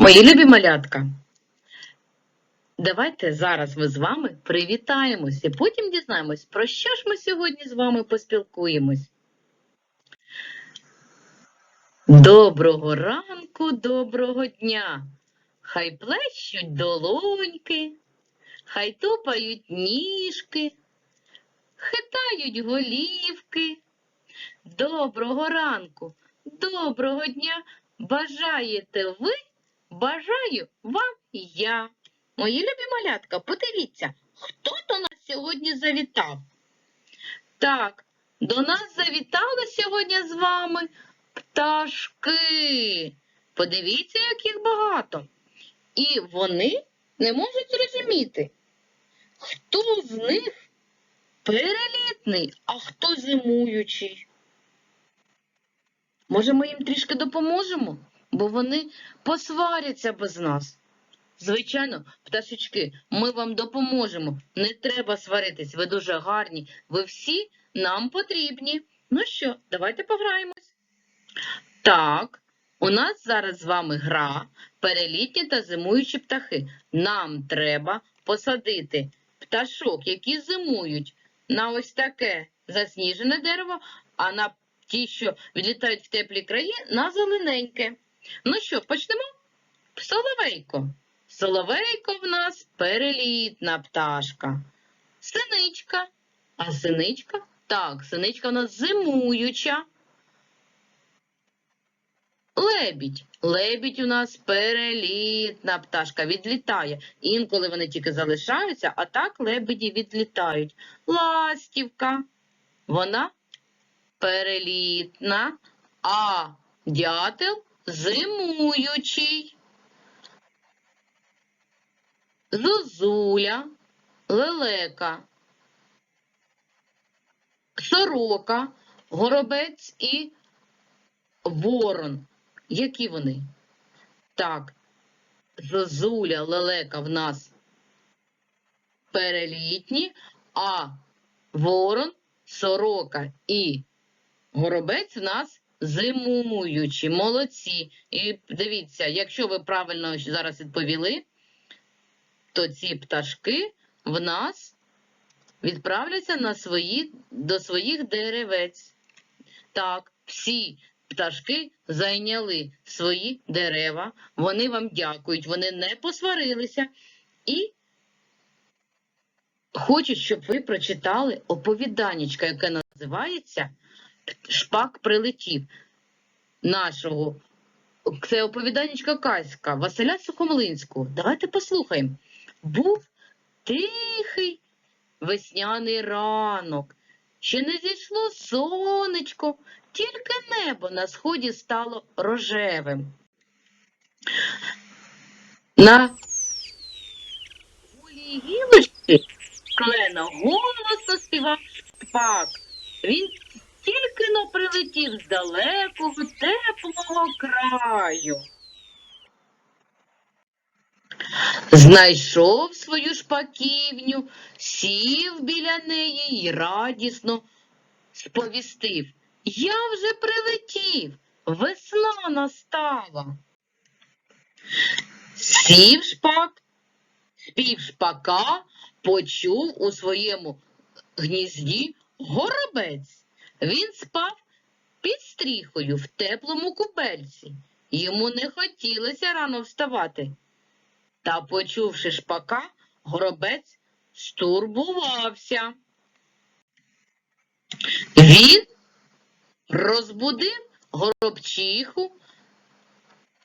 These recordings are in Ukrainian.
Мої любі малятка, давайте зараз ми з вами привітаємось і потім дізнаємось, про що ж ми сьогодні з вами поспілкуємось. Доброго ранку, доброго дня! Хай плещуть долоньки, хай тупають ніжки, хитають голівки. Доброго ранку, доброго дня! Бажаєте ви? Бажаю вам я. Мої любі малятка, подивіться, хто до нас сьогодні завітав. Так, до нас завітали сьогодні з вами пташки. Подивіться, як їх багато. І вони не можуть зрозуміти, хто з них перелітний, а хто зимуючий. Може, ми їм трішки допоможемо, бо вони посваряться без нас. Звичайно, пташечки, ми вам допоможемо. Не треба сваритись, ви дуже гарні. Ви всі нам потрібні. Ну що, давайте пограємось. Так, у нас зараз з вами гра перелітні та зимуючі птахи. Нам треба посадити пташок, які зимують на ось таке засніжене дерево, а на ті, що відлітають в теплі краї, на зелененьке. Ну що, почнемо? Соловейко. Соловейко в нас перелітна пташка. Синичка. А синичка? Так, синичка в нас зимуюча. Лебідь. Лебідь у нас перелітна пташка, відлітає. Інколи вони тільки залишаються, а так лебеді відлітають. Ластівка. Вона перелітна, а дятел зимуючий. Зозуля, лелека, сорока, горобець і ворон. Які вони? Так, зозуля, лелека в нас перелітні, а ворон, сорока і горобець в нас зимуючі. Молодці. І дивіться, якщо ви правильно зараз відповіли, то ці пташки в нас відправляться на свої, до своїх деревець. Так, всі пташки зайняли свої дерева, вони вам дякують, вони не посварилися і хочуть, щоб ви прочитали оповіданнячка, яке називається Шпак прилетів нашого. Це оповіданнячка казка Василя Сухомлинського. Давайте послухаємо. Був тихий весняний ранок. Ще не зійшло сонечко, тільки небо на сході стало рожевим. На голій гілочці клена голосно співав шпак. Він тільки но прилетів з далекого теплого краю. Знайшов свою шпаківню, сів біля неї і радісно сповістив. Я вже прилетів, весна настала. Сів шпак, спів шпака, почув у своєму гнізді горобець. Він спав під стріхою в теплому кубельці. Йому не хотілося рано вставати. Та, почувши шпака, горобець стурбувався. Він розбудив горобчиху,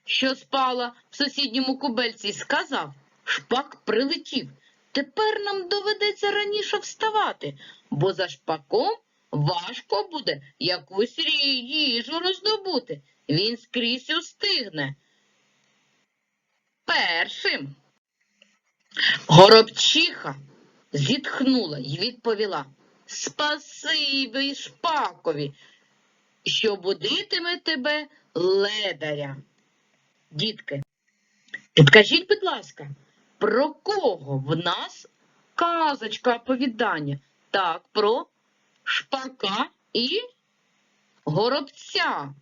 що спала в сусідньому кубельці, і сказав, шпак прилетів. Тепер нам доведеться раніше вставати, бо за шпаком важко буде якусь їжу роздобути. Він скрізь устигне. Першим. Горобчиха зітхнула й відповіла Спасибі шпакові, що будитиме тебе ледаря. Дітки, підкажіть, будь ласка, про кого в нас казочка оповідання? Так, про шпака і горобця.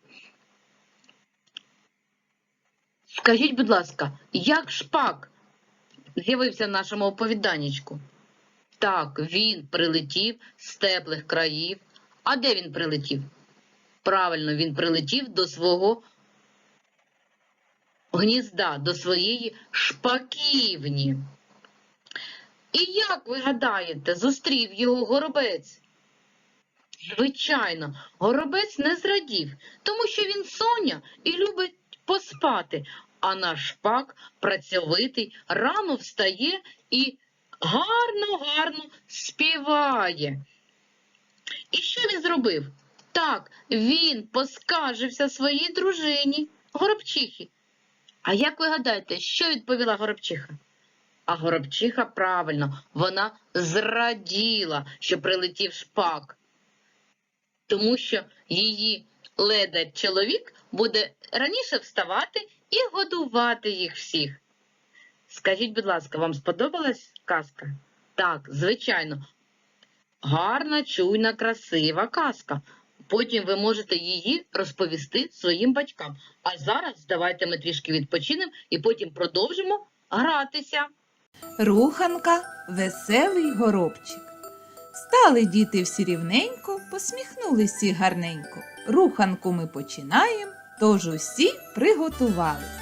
Скажіть, будь ласка, як шпак з'явився в нашому оповіданнячку? Так, він прилетів з теплих країв. А де він прилетів? Правильно, він прилетів до свого гнізда, до своєї шпаківні. І як ви гадаєте, зустрів його горобець? Звичайно, горобець не зрадів, тому що він соня і любить поспати, а наш шпак працьовитий, рано встає і гарно-гарно співає. І що він зробив? Так, він поскаржився своїй дружині, горобчихі. А як ви гадаєте, що відповіла горобчиха? А горобчиха правильно, вона зраділа, що прилетів шпак, тому що її ледар чоловік буде раніше вставати і годувати їх всіх. Скажіть, будь ласка, вам сподобалась казка? Так, звичайно. Гарна, чуйна, красива казка. Потім ви можете її розповісти своїм батькам. А зараз давайте ми трішки відпочинемо і потім продовжимо гратися. Руханка веселий горобчик. Стали діти всі рівненько, посміхнулись всі гарненько. Руханку ми починаємо, тож усі приготувались.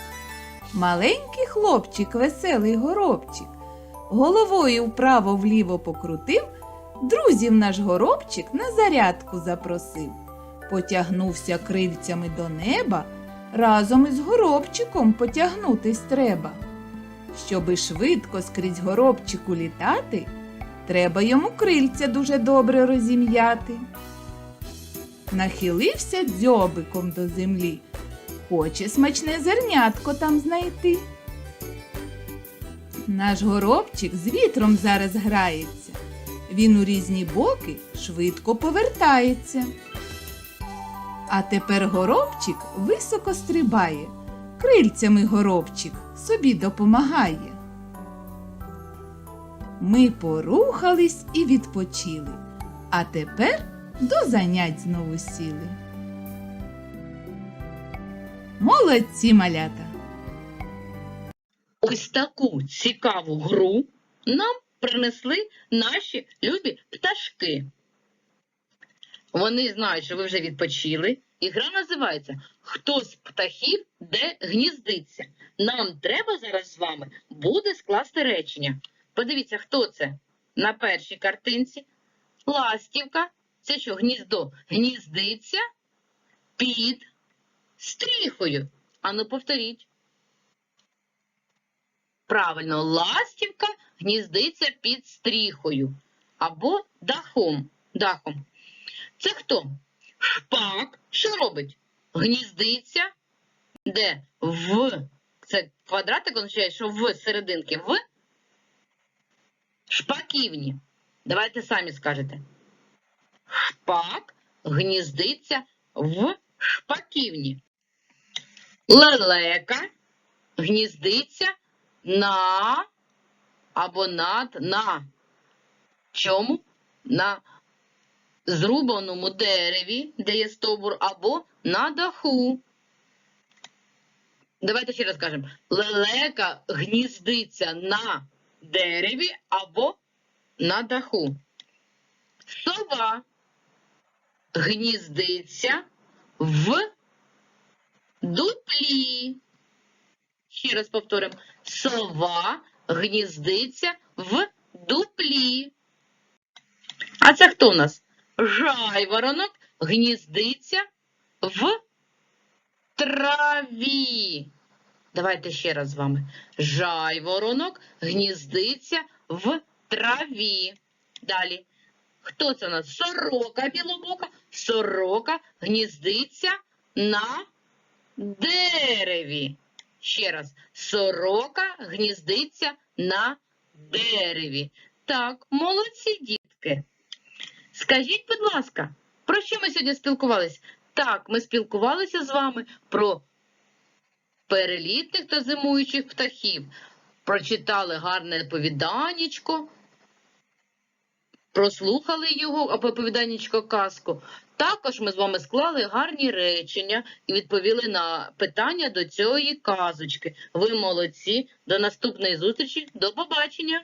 Маленький хлопчик, веселий горобчик, головою вправо-вліво покрутив, друзів наш горобчик на зарядку запросив. Потягнувся крильцями до неба, разом із горобчиком потягнутись треба. Щоби швидко скрізь горобчику літати, треба йому крильця дуже добре розім'яти. Нахилився дзьобиком до землі, хоче смачне зернятко там знайти. Наш горобчик з вітром зараз грається. Він у різні боки швидко повертається. А тепер горобчик високо стрибає, крильцями горобчик собі допомагає. Ми порухались і відпочили, а тепер до занять знову сіли. Молодці малята! Ось таку цікаву гру нам принесли наші любі пташки. Вони знають, що ви вже відпочили, і гра називається Хто з птахів де гніздиться. Нам треба зараз з вами буде скласти речення. Подивіться, хто це на першій картинці. Ластівка. Це що, гніздо? Гніздиться під стріхою. Ану, повторіть. Правильно, ластівка гніздиться під стріхою або дахом. дахом. Це хто? Шпак. Що робить? Гніздиться. Де? В. Це квадратик означає, що в серединки. В шпаківні. Давайте самі скажете. Шпак гніздиться в шпаківні. Лелека гніздиться на або над на чому? На зрубаному дереві, де є стовбур, або на даху. Давайте ще раз кажемо. Лелека гніздиться на дереві або на даху. Сова гніздиться в дуплі. Ще раз повторимо. Сова гніздиться в дуплі. А це хто у нас? Жайворонок гніздиться в траві. Давайте ще раз з вами. Жайворонок гніздиться в траві. Далі. Хто це у нас? Сорока білобока. Сорока гніздиться на дереві. Ще раз. Сорока гніздиться на дереві. Так, молодці дітки. Скажіть, будь ласка, про що ми сьогодні спілкувалися? Так, ми спілкувалися з вами про перелітних та зимуючих птахів. Прочитали гарне оповіданнячко, прослухали його оповіданнячко казку. Також ми з вами склали гарні речення і відповіли на питання до цієї казочки. Ви молодці. До наступної зустрічі. До побачення.